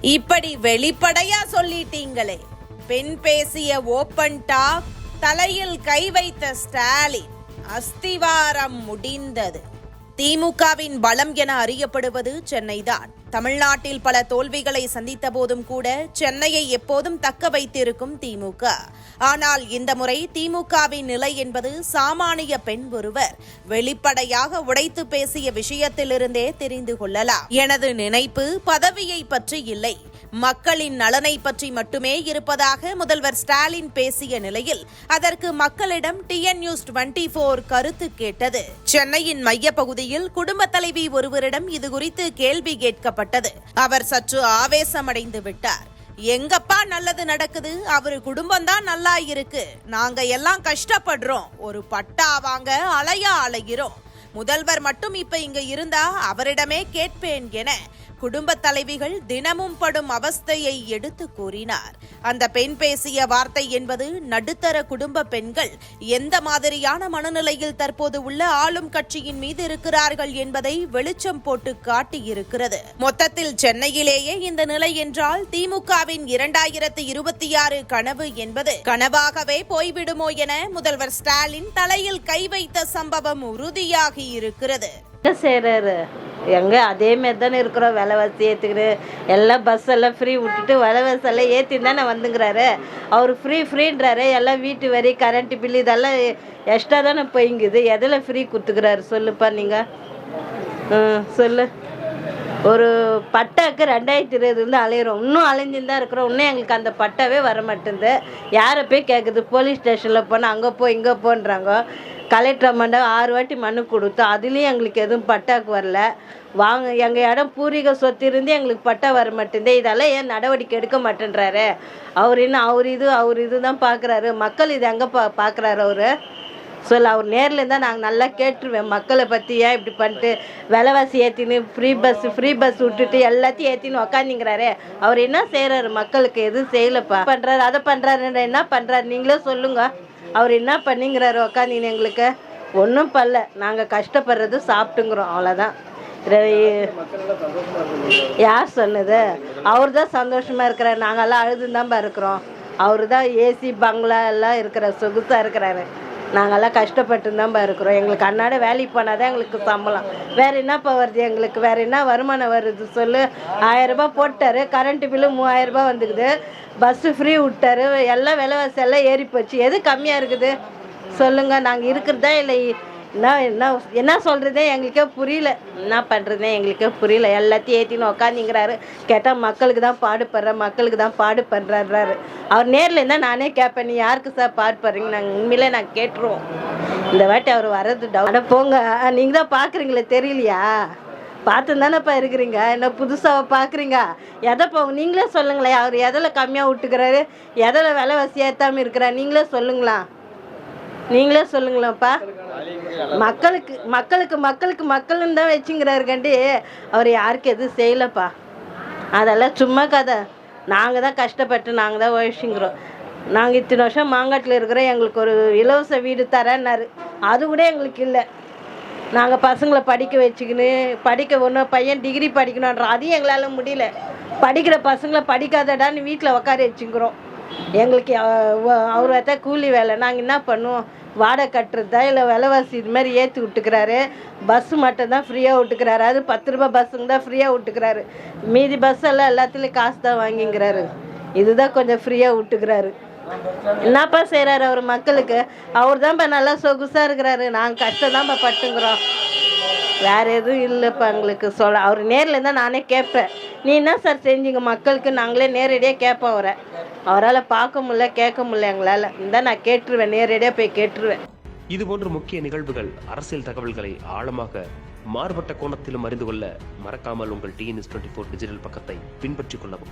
இப்படி வெளிப்படையா சொல்லிட்டீங்களே. பெண் பேசிய ஓப்பன் டாக் தலையில் கை வைத்த ஸ்டாலின் அஸ்திவாரம் முடிந்தது. திமுகவின் பலம் என அறியப்படுவது சென்னைதான். தமிழ்நாட்டில் பல தோல்விகளை சந்தித்த போதும் கூட சென்னையை எப்போதும் தக்க வைத்திருக்கும் திமுக. ஆனால் இந்த முறை திமுகவின் நிலை என்பது சாமானிய பெண் ஒருவர் வெளிப்படையாக உடைத்து பேசிய விஷயத்திலிருந்தே தெரிந்து கொள்ளலாம். எனது நினைப்பு பதவியை பற்றி இல்லை. மக்களின் நலனை பற்றி மட்டுமே இருப்பதாக முதல்வர் ஸ்டாலின் பேசிய நிலையில் அதற்கு மக்களிடம் டிஎன் நியூஸ் டுவெண்டி போர் கருத்து கேட்டது. சென்னையின் மையப்பகுதியில் குடும்ப தலைவி ஒருவரிடம் இது குறித்து கேள்வி கேட்கப்பட்டது. அவர் சற்று ஆவேசமடைந்து விட்டார். எங்கப்பா நல்லது நடக்குது? அவரு குடும்பம் தான் நல்லா இருக்கு. நாங்க எல்லாம் கஷ்டப்படுறோம். ஒரு பட்டா வாங்க அலையா அலைகிறோம். முதல்வர் மட்டும் இப்ப இங்க இருந்தா அவரிடமே கேட்பேன் என குடும்ப தலைவிகள் தினமும் படும் அவஸ்தையை எடுத்து கூறினார். அந்த பெண் பேசிய வார்த்தை என்பது நடுத்தர குடும்ப பெண்கள் எந்த மாதிரியான மனநிலையில் தற்போது உள்ள ஆளும் கட்சியின் மீது இருக்கிறார்கள் என்பதை வெளிச்சம் போட்டு காட்டியிருக்கிறது. மொத்தத்தில் சென்னையிலேயே இந்த நிலை என்றால் திமுகவின் இரண்டாயிரத்து இருபத்தி ஆறு கனவு என்பது கனவாகவே போய்விடுமோ என முதல்வர் ஸ்டாலின் தலையில் கை வைத்த சம்பவம் உறுதியாகி இருக்கிறது. எங்கே அதேமாரி தானே இருக்கிறோம். விலைவாசி ஏற்றுக்கிட்டு எல்லாம் பஸ் எல்லாம் ஃப்ரீ விட்டுட்டு விலைவாசி எல்லாம் ஏற்றி தானே வந்துங்கிறாரு. அவர் ஃப்ரீ ஃப்ரீன்றாரு எல்லாம் வீட்டு வரி கரண்ட் பில் இதெல்லாம் எக்ஸ்ட்ரா தானே போய்ங்குது. எதில் ஃப்ரீ கொடுத்துக்கிறாரு? சொல்லுப்பா நீங்கள் ம் சொல்லு. ஒரு பட்டாக்கு ரெண்டாயிரத்தி இருபதுலேருந்து அலையிறோம். இன்னும் அலைஞ்சுன்னு தான் இருக்கிறோம். இன்னும் எங்களுக்கு அந்த பட்டாவே வர மாட்டேங்குது யாரை போய் கேட்குது போலீஸ் ஸ்டேஷனில் போனால் அங்கே போ இங்கே போன்றாங்க. கலெக்டர் மண்டபம் ஆறு வாட்டி மனு கொடுத்தோம் அதுலேயும் எங்களுக்கு எதுவும் பட்டாக்கு வரல. வாங்க எங்கள் இடம் பூர்வீக சொத்து இருந்து எங்களுக்கு பட்டா வர மாட்டேங்குது இதெல்லாம் ஏன் நடவடிக்கை எடுக்க மாட்டேன்றாரு? அவர் என்ன அவர் இது அவர் இது தான் பார்க்குறாரு மக்கள் இது எங்கே பா பார்க்குறாரு அவர்? சொல்ல அவர் நேரில் இருந்தால் நாங்கள் நல்லா கேட்டுருவேன். மக்களை பற்றி ஏன் இப்படி பண்ணிட்டு விலைவாசி ஏற்றின்னு ஃப்ரீ பஸ் ஃப்ரீ பஸ் விட்டுட்டு எல்லாத்தையும் ஏற்றின்னு உக்காந்துங்கிறாரே. அவர் என்ன செய்கிறாரு மக்களுக்கு எதுவும் செய்யலப்பா? பண்ணுறாரு அதை பண்ணுறாரு என்ன பண்ணுறாரு நீங்களே சொல்லுங்க. அவர் என்ன பண்ணிங்கிறாரு உக்காந்தின்னு எங்களுக்கு? ஒன்றும் பண்ணல. நாங்கள் கஷ்டப்படுறது சாப்பிட்டுங்கிறோம் அவ்வளோதான் யார் சொன்னது? அவர் தான் சந்தோஷமாக இருக்கிறார். நாங்கெல்லாம் அழுதுன்னு இருக்கிறோம் அவர் தான் ஏசி பங்களா எல்லாம் இருக்கிற சொகுசாக இருக்கிறாரு. நாங்கள்லாம் கஷ்டப்பட்டு தான்ப்பா இருக்கிறோம். எங்களுக்கு அன்னாட வேலைக்கு போனால் தான் எங்களுக்கு சம்பளம். வேறு என்னப்பா வருது எங்களுக்கு? வேறு என்ன வருமானம் வருது சொல்லு? ஆயிரரூபா போட்டார். கரண்ட் பில்லு மூவாயிரரூபா வந்துக்குது. பஸ்ஸு ஃப்ரீ விட்டாரு. எல்லாம் விலைவாசி எல்லாம் ஏறி போச்சு எது கம்மியாக இருக்குது? சொல்லுங்கள் நாங்கள் இருக்கிறதா இல்லை என்ன என்ன என்ன சொல்கிறதே எங்களுக்கே புரியல. என்ன பண்ணுறதே எங்களுக்கே புரியல. எல்லாத்தையும் ஏற்றின்னு உக்காந்திங்கிறாரு. கேட்டால் மக்களுக்கு தான் பாடுபடுற மக்களுக்கு தான் பாடுபடுறாரு அவர் நேரில் இருந்தால் நானே கேட்பேன் நீ யாருக்கு சார் பாடுபடுறீங்க நாங்கள் உண்மையிலே நாங்கள் கேட்டுருவோம். இந்த வாட்டி அவர் வர்றது டவுட் போங்க. நீங்கள் தான் பார்க்குறீங்களே தெரியலையா? பார்த்து தானேப்பா இருக்கிறீங்க. என்ன புதுசாக பார்க்குறீங்க எதை போங்க நீங்களே சொல்லுங்களேன். அவர் எதில் கம்மியாக விட்டுக்கிறாரு எதில் விலைவாசி ஏற்றாமல் இருக்கிறார் நீங்களே சொல்லுங்களேன். நீங்களே சொல்லுங்களேன்ப்பா. மக்களுக்கு மக்களுக்கு மக்களுக்கு மக்கள்னு தான் வச்சுங்கிறாரு கண்டி. அவர் யாருக்கு எதுவும் செய்யலப்பா. அதெல்லாம் சும்மா கதை. நாங்கள் தான் கஷ்டப்பட்டு நாங்கள் தான் உழைச்சிங்கிறோம். நாங்கள் இத்தனை வருஷம் மாங்காட்டில் இருக்கிறோம். எங்களுக்கு ஒரு இலவச வீடு தரேன்னாரு. அது கூட எங்களுக்கு இல்லை. நாங்கள் பசங்களை படிக்க வச்சுக்கின்னு படிக்க ஒன்று பையன் டிகிரி படிக்கணுன்ற அதையும் எங்களால் முடியல. படிக்கிற பசங்களை படிக்காதடான்னு வீட்டில் உட்கார வச்சுக்கிறோம் எங்களுக்கு அவர் கூலி வேலை. நாங்கள் என்ன பண்ணுவோம்? வாடகை கட்டுறதா? இல்லை விலைவாசி இது மாதிரி ஏற்றி விட்டுக்கிறாரு. பஸ்ஸு மட்டும் தான் ஃப்ரீயாக விட்டுக்கிறாரு. அது பத்து ரூபாய் பஸ்ஸுங்க தான் ஃப்ரீயாக விட்டுக்கிறாரு. மீதி பஸ் எல்லாம் எல்லாத்துலேயும் காசு தான் வாங்கிங்கிறாரு இதுதான் கொஞ்சம் ஃப்ரீயாக விட்டுக்கிறாரு. என்னப்பா செய்கிறாரு அவர் மக்களுக்கு? அவர் தான்ப்பா நல்லா சொகுசாக இருக்கிறாரு. நாங்கள் கஷ்டம் தான்ப்பா பட்டுங்கிறோம் வேற எதுவும் இல்லைப்பா எங்களுக்கு சொல்ல அவர் நேரில் இருந்தால் நானே கேட்பேன். நீ என்ன சார் செஞ்சீங்க? மக்களுக்கு நாங்களே நேரடியாக கேட்போம் அவரை. அவரால் பார்க்க முடியல கேட்க முடியல எங்களால். இருந்தால் நான் கேட்டுருவேன் நேரடியாக போய் கேட்டுருவேன். இது போன்ற முக்கிய நிகழ்வுகள் அரசியல் தகவல்களை ஆழமாக மாறுபட்ட கோணத்திலும் அறிந்து கொள்ள மறக்காமல் உங்கள் டிஎன்எஸ் டுவெண்ட்டி ஃபோர் டிஜிட்டல் பக்கத்தை பின்பற்றிக் கொள்ளவும்.